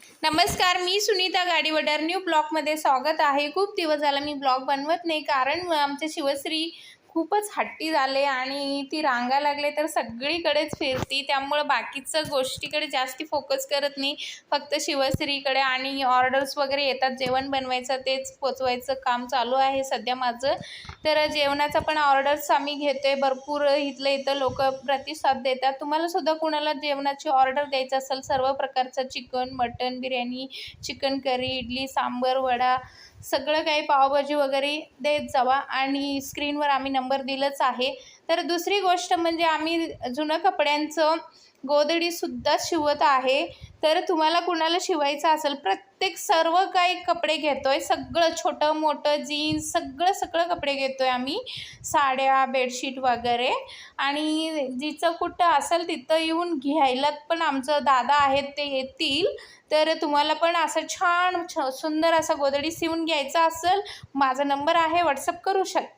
नमस्कार मी सुनीता गाडीवडर. न्यू ब्लॉगमध्ये स्वागत आहे. खूप दिवस झाला मी ब्लॉग बनवत नाही कारण आमचे शिवश्री खूपच हट्टी झाले आणि ती रांगा लागले तर सगळीकडेच फिरती. त्यामुळं बाकीचं गोष्टीकडे जास्ती फोकस करत नाही. फक्त शिवश्रीकडे आणि ऑर्डर्स वगैरे येतात. जेवण बनवायचं तेच पोचवायचं काम चालू आहे सध्या माझं. तर जेवणाचा पण ऑर्डर्स आम्ही घेतो आहे भरपूर इथलं इथं लोक प्रतिसाद देतात. तुम्हाला सुद्धा कुणाला जेवणाची ऑर्डर द्यायचं असेल सर्व प्रकारचं chicken mutton biryani chicken curry idli sambar vada सगळं काही पावभाजी वगैरे देत जावा. आणि स्क्रीनवर आम्ही नंबर दिलंच आहे. तर दुसरी गोष्ट म्हणजे आम्ही जुनं कपड्यांचं गोदडीसुद्धा शिवत आहे. तर तुम्हाला कुणाला शिवायचं असेल प्रत्येक सर्व काही कपडे घेतो आहे सगळं छोटं मोठं जीन्स सगळं सगळं कपडे घेतो आहे आम्ही साड्या बेडशीट वगैरे. आणि जिचं कुठं असेल तिथं येऊन घ्यायला पण आमचं दादा आहेत ते येतील. तर तुम्हाला पण असं छान छ सुंदर असं गोदडी शिवून घ्यायचं असेल माझा नंबर आहे व्हॉट्सअप करू शकता.